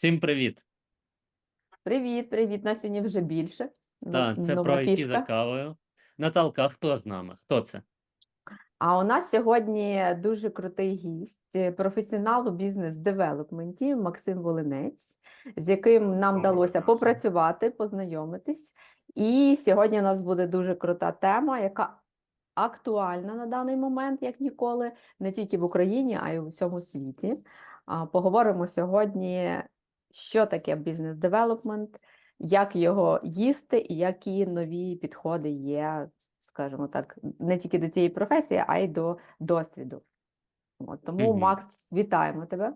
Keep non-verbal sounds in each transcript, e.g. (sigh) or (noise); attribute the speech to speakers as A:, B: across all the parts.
A: Всім привіт!
B: Привіт, привіт. Нас сьогодні вже більше.
A: Так, це
B: нова
A: про IT за
B: фішка.
A: кавою. Наталка, а хто з нами? Хто це?
B: А у нас сьогодні дуже крутий гість, е, професіонал у бізнес-девелопменті Максим Волинець, з яким нам
C: Доброго
B: вдалося
C: дня всім.
B: попрацювати, познайомитись. І сьогодні у нас буде дуже крута тема, яка актуальна на даний момент, як ніколи, не тільки в Україні, а й у всьому світі. А, Поговоримо сьогодні, що таке бізнес-девелопмент, як його їсти і які нові підходи є, скажімо так, не тільки до цієї професії, а й до досвіду. От, тому,
A: Мгм.
B: Макс, вітаємо тебе.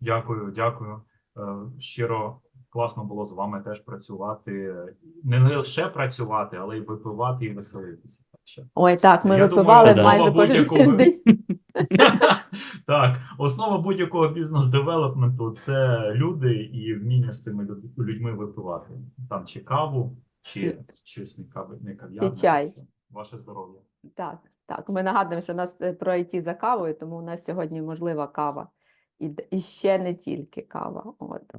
C: Дякую, дякую. Е, Щиро класно було з вами теж працювати. Не лише працювати, але й випивати і веселитися.
B: Ой, так, ми
C: Я
B: випивали
A: основа
B: майже кожен тиждень. (laughs)
C: так, основа будь-якого бізнес-девелопменту це люди і вміння з цими людьми випивати. Там чи каву, чи щось не кави, не кав'ярне.
B: чай.
C: Ваше здоров'я.
B: Так, так. Ми нагадуємо, що у нас е, про IT за кавою, тому у нас сьогодні можлива кава. І, і ще не тільки кава. От.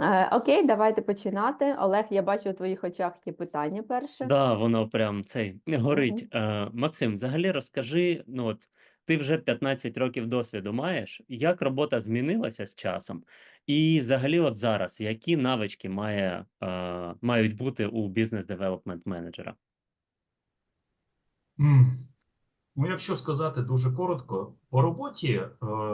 B: Е, окей, давайте починати. Олег, я бачу у твоїх очах є питання перше.
A: Да, воно прям цей горить. Е, Максим, взагалі розкажи, ну от ти вже 15 років досвіду маєш, як робота змінилася з часом? І взагалі, от зараз, які навички має, е, мають бути у бізнес-девелопмент менеджера?
C: М. Ну, якщо сказати дуже коротко, по роботі е,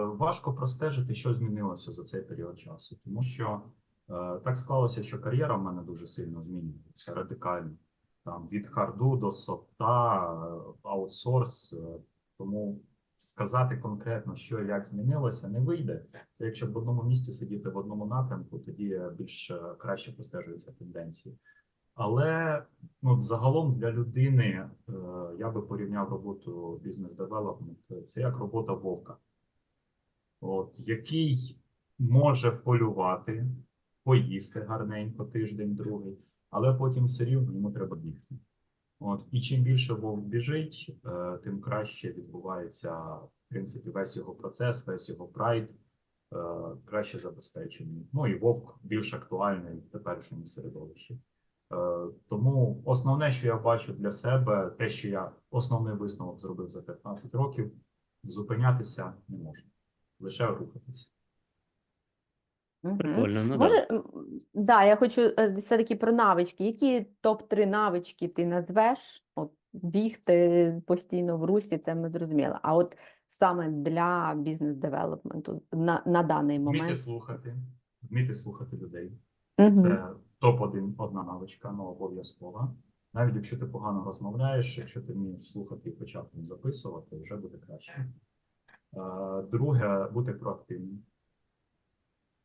C: важко простежити, що змінилося за цей період часу, тому що е, так склалося, що кар'єра в мене дуже сильно змінюється радикально. Там від харду до софта, аутсорс. е, тому сказати конкретно, що як змінилося, не вийде. Це якщо в одному місці сидіти в одному напрямку, тоді більш е, краще простежуються тенденції. Але ну, загалом для людини е, я би порівняв роботу бізнес-девелопмент. Це як робота вовка, от, який може полювати, поїсти гарненько тиждень, другий, але потім все рівно йому треба бігти. От, і чим більше вовк біжить, е, тим краще відбувається в принципі весь його процес, весь його прайд е, краще забезпечений. Ну і вовк більш актуальний в теперішньому середовищі. Е, Тому основне, що я бачу для себе, те, що я основний висновок зробив за 15 років, зупинятися не можна, лише рухатися.
A: Прикольно, ну.
B: Може, м, да, я хочу е, все-таки про навички. Які топ-3 навички ти назвеш? От бігти постійно в русі, це ми зрозуміли. А от саме для бізнес-девелопменту на, на даний
C: Вміти слухати, вміти слухати людей.
B: Мгм.
C: Це топ-1 одна навичка, ну обов'язкова. Навіть якщо ти погано розмовляєш, якщо ти вмієш слухати і почав там записувати, вже буде краще. Е, Друге, бути проактивним.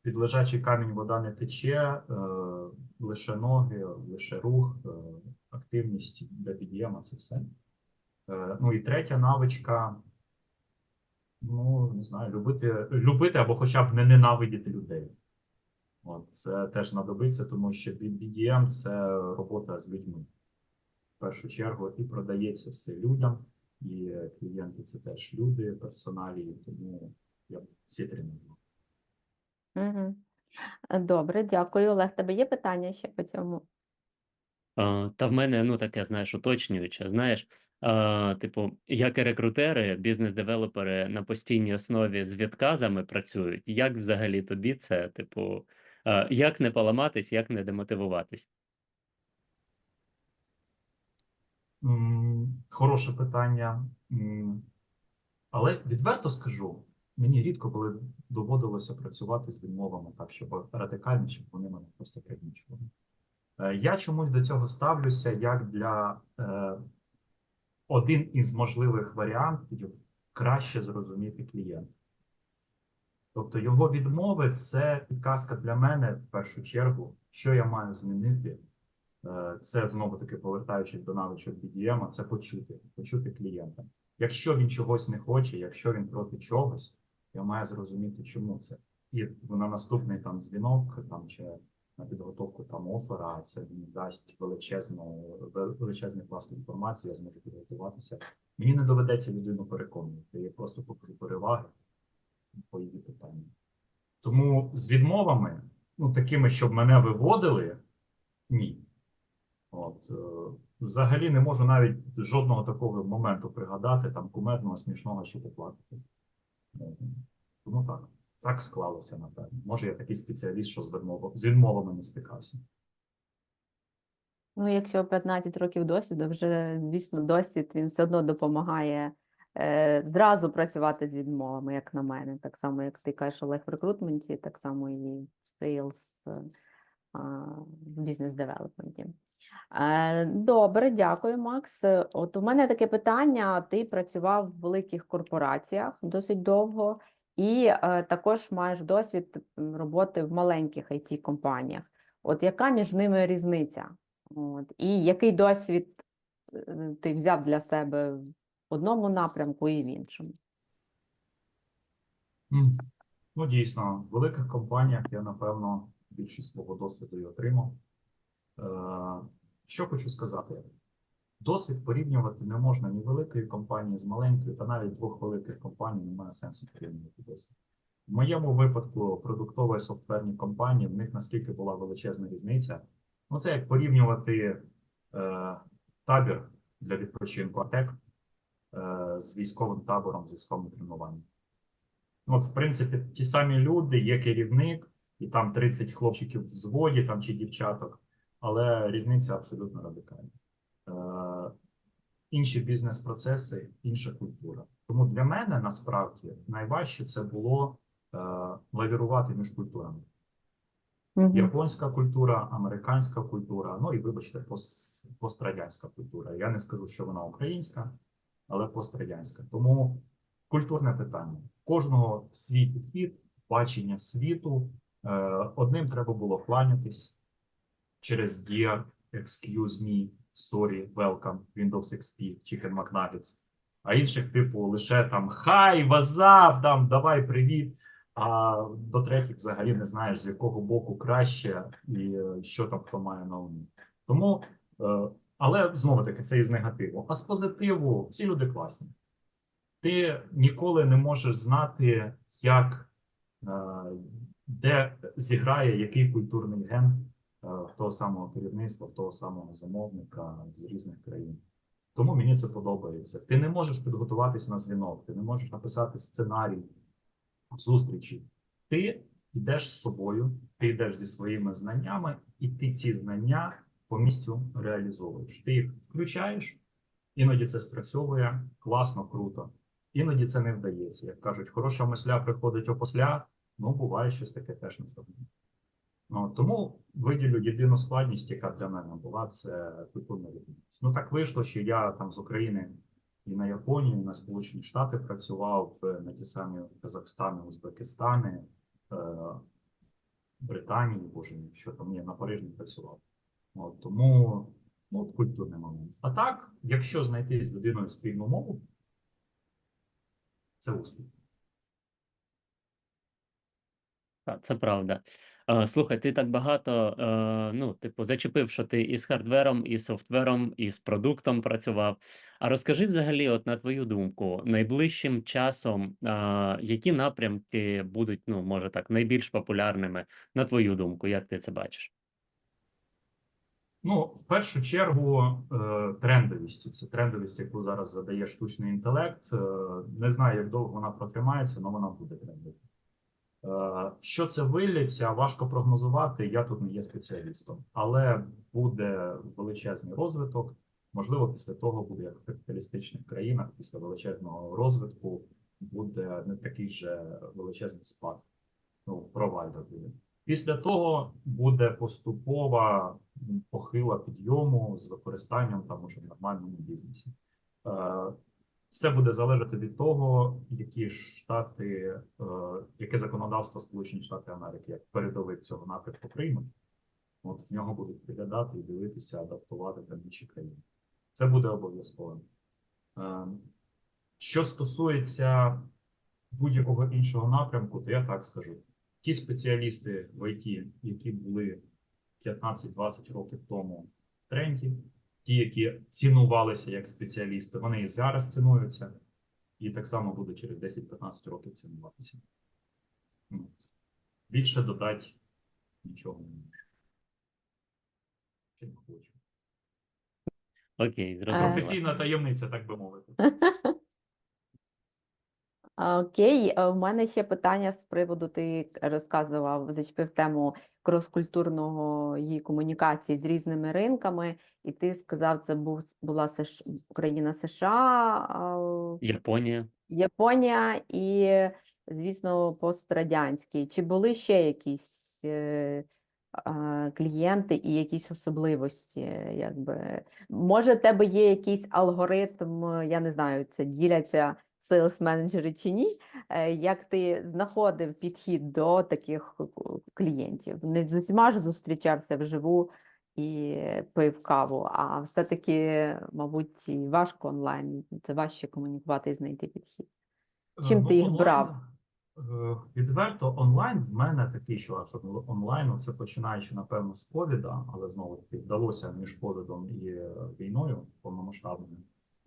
C: Під лежачий камінь вода не тече, е, лише ноги, лише рух, е, активність для під'єма це все. Е, Ну і третя навичка. Ну, не знаю, любити, любити або хоча б не ненавидіти людей. От, це теж знадобиться, тому що BDM – це робота з людьми. В першу чергу і продається все людям, і клієнти це теж люди, персоналі, тому я б ці три назвав.
B: Е, Добре, дякую. Олег, тебе є питання ще по цьому?
A: А, та в мене, ну, таке, знаєш, уточнююче. Знаєш, а, типу, як і рекрутери, бізнес-девелопери на постійній основі з відказами працюють. Як взагалі тобі це, типу, а, як не поламатись, як не демотивуватись?
C: М, Хороше питання. М, Але відверто скажу, мені рідко коли доводилося працювати з відмовами так, щоб радикально, щоб вони мене просто пригнічували. Е, Я чомусь до цього ставлюся як для е, один із можливих варіантів краще зрозуміти клієнта. Тобто його відмови це підказка для мене в першу чергу, що я маю змінити. Е, Це знову таки повертаючись до навичок BDM, це почути, почути клієнта. Якщо він чогось не хоче, якщо він проти чогось, я маю зрозуміти, чому це. І на наступний там дзвінок там чи на підготовку там оффера, це мені дасть величезну вел- величезний пласт інформації, я зможу підготуватися. Мені не доведеться людину переконувати, я просто покажу переваги по її питанню. Тому з відмовами, ну такими, щоб мене виводили, ні. От, е, взагалі не можу навіть жодного такого моменту пригадати, там кумедного, смішного чи поплакати. Тому так, так склалося, напевно. Може, я такий спеціаліст, що з відмовами, з відмовами не стикався.
B: Ну, якщо 15 років досвіду, вже, звісно, досвід він все одно допомагає е, зразу працювати з відмовами, як на мене. Так само, як ти кажеш, Олег в рекрутменті, так само і в а, в бізнес-девелопменті. Е, Добре, дякую, Макс. От у мене таке питання: ти працював в великих корпораціях досить довго, і е, також маєш досвід роботи в маленьких it компаніях От яка між ними різниця? От, і який досвід е, ти взяв для себе в одному напрямку і в іншому?
C: Ну, дійсно, в великих компаніях я, напевно, більшість свого досвіду і отримав. Е, Що хочу сказати? Досвід порівнювати не можна ні великої компанії з маленькою, та навіть двох великих компаній немає сенсу порівнювати досвід. В моєму випадку продуктові софтверні компанії, в них наскільки була величезна різниця. Ну, це як порівнювати е, табір для відпочинку АТЕК е, з військовим табором, з військовим тренуванням. Ну, От, в принципі, ті самі люди, є керівник, і там 30 хлопчиків в взводі там, чи дівчаток, але різниця абсолютно радикальна. Е, інші бізнес-процеси, інша культура. Тому для мене насправді найважче це було е, лавірувати між культурами.
B: Мгм.
C: Японська культура, американська культура, ну і вибачте, пос- пострадянська культура. Я не скажу, що вона українська, але пострадянська. Тому культурне питання. В кожного свій підхід, бачення світу. Е, Одним треба було кланятись через Dear, Excuse me, Sorry, Welcome, Windows XP, Chicken McNuggets. А інших, типу, лише там Хай, вазап, там, давай привіт. А до третіх взагалі не знаєш, з якого боку краще і е, що там хто має на умі. Тому, е, але знову таки, це із негативу. А з позитиву всі люди класні. Ти ніколи не можеш знати, як де зіграє який культурний ген е, в того самого керівництва, в того самого замовника з різних країн. Тому мені це подобається. Ти не можеш підготуватись на дзвінок, ти не можеш написати сценарій зустрічі. Ти йдеш з собою, ти йдеш зі своїми знаннями, і ти ці знання по місцю реалізовуєш. Ти їх включаєш, іноді це спрацьовує класно, круто. Іноді це не вдається. Як кажуть, хороша мисля приходить опосля, ну буває щось таке теж не зробимо. Ну, тому виділю єдину складність, яка для мене була, це культурна відмінність. Ну так вийшло, що я там з України і на Японію, і на Сполучені Штати працював е, на ті самі Казахстани, Узбекистани, е, Британії, боже мій, що там є, на Парижі працював. От, тому ну, культурний момент. А так, якщо знайти з людиною спільну мову, це успіх.
A: Так, це правда. Е, Слухай, ти так багато, е, ну, типу, зачепив, що ти і з хардвером, і софтвером, і з продуктом працював. А розкажи взагалі, от на твою думку, найближчим часом, е, які напрямки будуть, ну, може так, найбільш популярними, на твою думку, як ти це бачиш?
C: Ну, в першу чергу, трендовість. Це трендовість, яку зараз задає штучний інтелект. Не знаю, як довго вона протримається, але вона буде трендовою. Е, Що це вилляться, важко прогнозувати. Я тут не є спеціалістом, але буде величезний розвиток. Можливо, після того буде як в капіталістичних країнах, після величезного розвитку буде не такий же величезний спад. Ну, проваль буде. Після того буде поступова похила підйому з використанням там уже в нормальному бізнесі. Все буде залежати від того, які штати, е, яке законодавство Сполучені Штати Америки як передовик цього напрямку приймуть. От в нього будуть приглядати і дивитися, адаптувати там інші країни. Це буде обов'язково. Е, Що стосується будь-якого іншого напрямку, то я так скажу ті спеціалісти в ІТ, які були 15-20 років тому в тренді, ті, які цінувалися як спеціалісти, вони і зараз цінуються, і так само будуть через 10-15 років цінуватися. От. Більше додати нічого не можу. Чи не хочу.
A: Окей,
B: Е.
A: зрозуміло.
C: Професійна таємниця, так би мовити. (laughs)
B: Окей, е, в мене ще питання з приводу, ти розказував, зачепив тему крос-культурного її комунікації з різними ринками, і ти сказав, це був, була США, Україна США,
A: Японія.
B: Японія і, звісно, пострадянський. Чи були ще якісь е, клієнти і якісь особливості? Якби? Може, в тебе є якийсь алгоритм, я не знаю, це діляться sales менеджери чи ні? Е, Як ти знаходив підхід до таких е, клієнтів? Не з усіма ж зустрічався вживу і пив каву, а все-таки, мабуть, важко онлайн. Це важче комунікувати і знайти підхід. Чим
C: Е,
B: ти їх
C: онлайн,
B: брав?
C: е, Відверто онлайн в мене такий, що аж онлайн, це починаючи, напевно, з ковіда, але знову таки вдалося між ковідом і е, війною повномасштабною.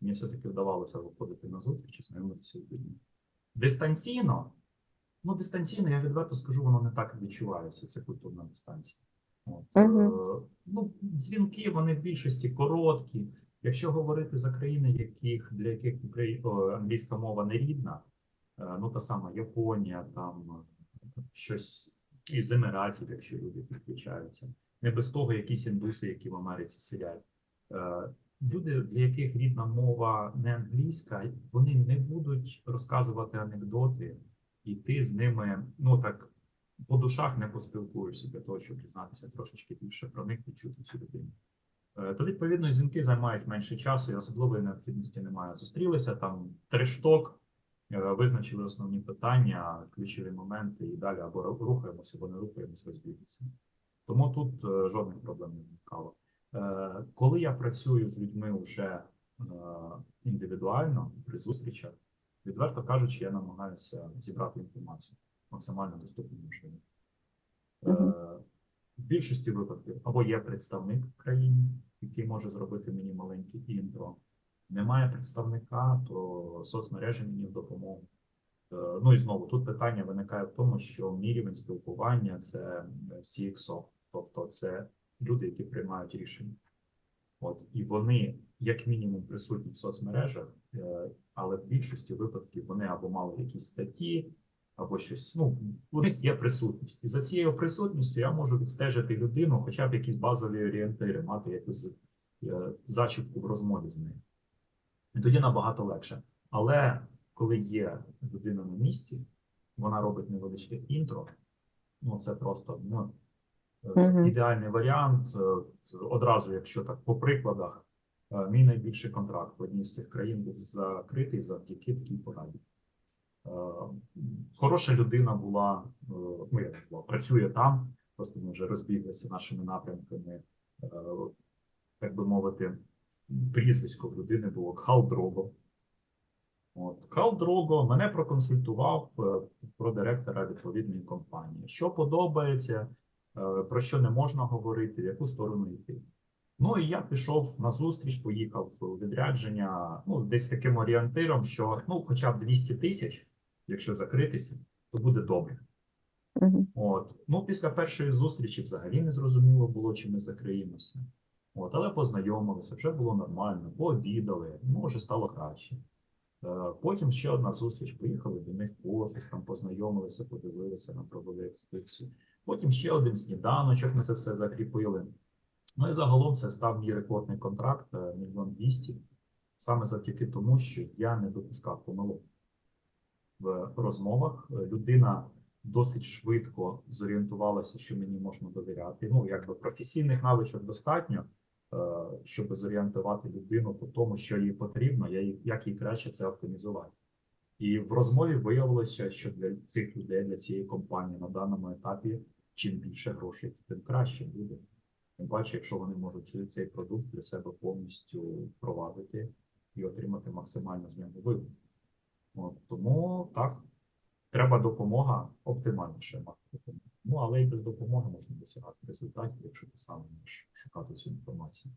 C: Мені все-таки вдавалося виходити на зустрічі, з людьми. Дистанційно, ну дистанційно, я відверто скажу, воно не так відчувається, це культурна дистанція. От,
B: Мгм.
C: е, ну, дзвінки, вони в більшості короткі. Якщо говорити за країни, яких, для яких англійська мова не рідна, Е, ну та сама Японія, там е, щось із Еміратів, якщо люди підключаються. Не без того якісь індуси, які в Америці сидять. Люди, для яких рідна мова не англійська, вони не будуть розказувати анекдоти, і ти з ними, ну так, по душах не поспілкуєшся для того, щоб дізнатися трошечки більше про них, відчути цю людину. Е, То відповідно дзвінки займають менше часу, і особливої необхідності немає. Зустрілися там три шток, е, визначили основні питання, ключові моменти і далі або рухаємося, або не рухаємося, розбіглися. Тому тут е, жодних проблем не виникало. Коли я працюю з людьми вже е, індивідуально при зустрічах, відверто кажучи, я намагаюся зібрати інформацію максимально доступно можливо. Е, В більшості випадків або є представник в країні, який може зробити мені маленьке інтро. Немає представника, то соцмережі мені в допомогу. Е, Ну і знову тут питання виникає в тому, що мій рівень спілкування це е, CXO, тобто це люди, які приймають рішення. От і вони, як мінімум, присутні в соцмережах, е, але в більшості випадків вони або мали якісь статті, або щось. Ну, у них є присутність. І за цією присутністю я можу відстежити людину, хоча б якісь базові орієнтири, мати якусь е, зачіпку в розмові з нею. І тоді набагато легше. Але коли є людина на місці, вона робить невеличке інтро. Ну, це просто ну,
B: Мгм.
C: ідеальний варіант. Е, Одразу, якщо так по прикладах, е, мій найбільший контракт в одній з цих країн був закритий завдяки такій пораді. Хороша людина була, ну як була, працює там, просто ми вже розбіглися нашими напрямками, так би мовити, прізвисько в людини було Кхал Дрого. От Кхал Дрого мене проконсультував про директора відповідної компанії. Що подобається, про що не можна говорити, в яку сторону йти. Ну і я пішов на зустріч, поїхав у відрядження, ну, десь таким орієнтиром, що ну, хоча б 200 тисяч, якщо закритися, то буде добре.
B: Мгм.
C: От. Ну, після першої зустрічі взагалі не зрозуміло було, чи ми закриємося. От, але познайомилися, вже було нормально, пообідали, ну, вже стало краще. Е, Потім ще одна зустріч, поїхали до них в офіс, там познайомилися, подивилися, нам провели екскурсію. Потім ще один сніданочок, ми це все закріпили. Ну і загалом це став мій рекордний контракт е, мільйон двісті, саме завдяки тому, що я не допускав помилок в розмовах. Е, Людина досить швидко зорієнтувалася, що мені можна довіряти. Ну, якби професійних навичок достатньо, е, щоб зорієнтувати людину по тому, що їй потрібно, як їй краще це оптимізувати. І в розмові виявилося, що для цих людей, для цієї компанії на даному етапі, чим більше грошей, тим краще буде. Тим паче, якщо вони можуть цей продукт для себе повністю впровадити і отримати максимально з нього вигоду. От, тому так, треба допомога оптимальніше мати допомогу. Ну, але і без допомоги можна досягати результатів, якщо ти сам можеш шукати цю інформацію.